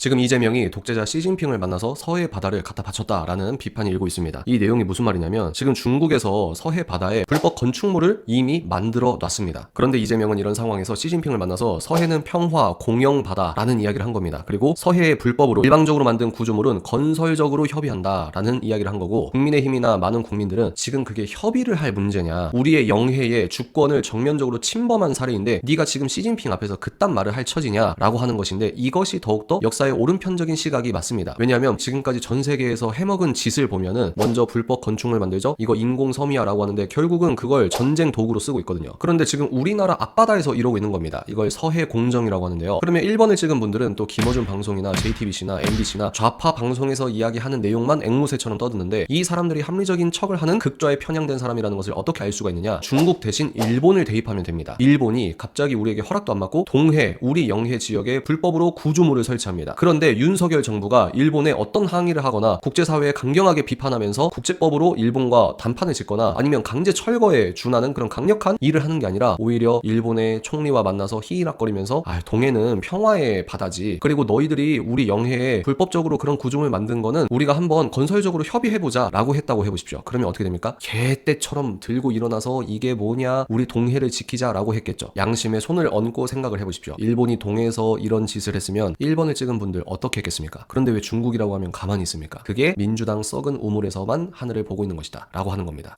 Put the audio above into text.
지금 이재명이 독재자 시진핑을 만나서 서해 바다를 갖다 바쳤다라는 비판이 일고 있습니다. 이 내용이 무슨 말이냐면 지금 중국에서 서해 바다에 불법 건축물을 이미 만들어 놨습니다. 그런데 이재명은 이런 상황에서 시진핑을 만나서 서해는 평화, 공영 바다라는 이야기를 한 겁니다. 그리고 서해에 불법으로 일방적으로 만든 구조물은 건설적으로 협의한다라는 이야기를 한 거고 국민의힘이나 많은 국민들은 지금 그게 협의를 할 문제냐 우리의 영해의 주권을 정면적으로 침범한 사례인데 네가 지금 시진핑 앞에서 그딴 말을 할 처지냐라고 하는 것인데 이것이 더욱더 역사의 오른편적인 시각이 맞습니다. 왜냐하면 지금까지 전 세계에서 해먹은 짓을 보면은 먼저 불법 건축물 만들죠. 이거 인공 섬이야라고 하는데 결국은 그걸 전쟁 도구로 쓰고 있거든요. 그런데 지금 우리나라 앞바다에서 이러고 있는 겁니다. 이걸 서해 공정이라고 하는데요. 그러면 1번을 찍은 분들은 또 김어준 방송이나 JTBC나 MBC나 좌파 방송에서 이야기하는 내용만 앵무새처럼 떠드는데 이 사람들이 합리적인 척을 하는 극좌에 편향된 사람이라는 것을 어떻게 알 수가 있느냐? 중국 대신 일본을 대입하면 됩니다. 일본이 갑자기 우리에게 허락도 안 받고 동해, 우리 영해 지역에 불법으로 구조물을 설치합니다. 그런데 윤석열 정부가 일본에 어떤 항의를 하거나 국제사회에 강경하게 비판하면서 국제법으로 일본과 단판을 짓거나 아니면 강제 철거에 준하는 그런 강력한 일을 하는 게 아니라 오히려 일본의 총리와 만나서 희희락거리면서 아, 동해는 평화의 바다지. 그리고 너희들이 우리 영해에 불법적으로 그런 구조물 만든 거는 우리가 한번 건설적으로 협의해보자 라고 했다고 해보십시오. 그러면 어떻게 됩니까? 개떼처럼 들고 일어나서 이게 뭐냐 우리 동해를 지키자 라고 했겠죠. 양심에 손을 얹고 생각을 해보십시오. 일본이 동해에서 이런 짓을 했으면 1번을 찍은 분들 어떻게 했겠습니까? 그런데 왜 중국이라고 하면 가만히 있습니까? 그게 민주당 썩은 우물에서만 하늘을 보고 있는 것이다 라고 하는 겁니다.